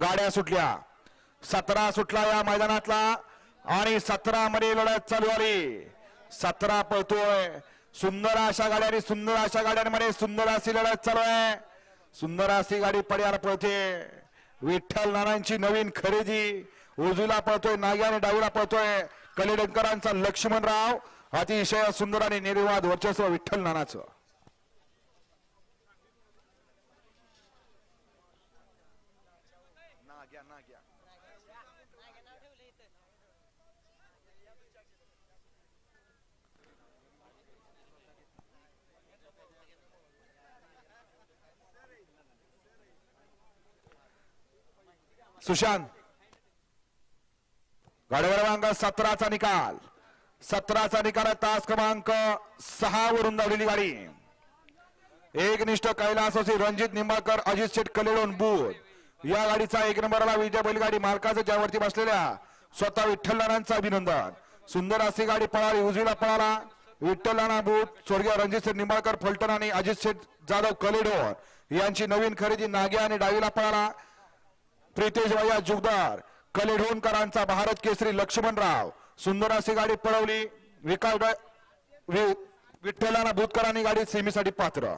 गाड्या- सुटल्या. सतरा सुटला या मैदानातला आणि सतरा मध्ये लढत चालू आली सतरा पळतोय. सुंदर अशा गाड्या सुंदर अशा गाड्यांमध्ये सुंदर अशी लढत चालू आहे. सुंदर अशी गाडी पड्याला पळते. विठ्ठल नानांची नवीन खरेदी. उजूला पळतोय नाग्याने डावीला पळतोय. कलेडंकरांचा लक्ष्मणराव. अतिशय सुंदर आणि निर्वाद वर्चस्व विठ्ठल नानाचं. नाग्या नाग्या सुशांत. गाडी क्रमांक सतराचा निकाल. सतराचा निकाल तास क्रमांक सहा वरून धावलेली गाडी. एकनिष्ठ कैलासोशी रणजित निंबाळकर अजित शेठ कलेडोन बुध. या गाडीचा एक नंबरला विजय बैलगाडी मालकाचं ज्यावरती बसलेल्या स्वतः विठ्ठल नानांचं अभिनंदन. सुंदर अशी गाडी पळाली उजवीला पळाला. विठ्ठल नाना बूथ स्वर्गीय रणजित निंबाळकर फलटण आणि अजित शेठ जाधव कलेडोर यांची नवीन खरेदी नाग्या आणि डावीला पळाला. प्रितेश भैया जुगदार कलेढोणकरांचा भारत केसरी लक्ष्मणराव. सुंदर अशी गाडी पळवली. विकास विठ्ठलाना भूतकरांनी गाडी सेमीसाठी पात्र.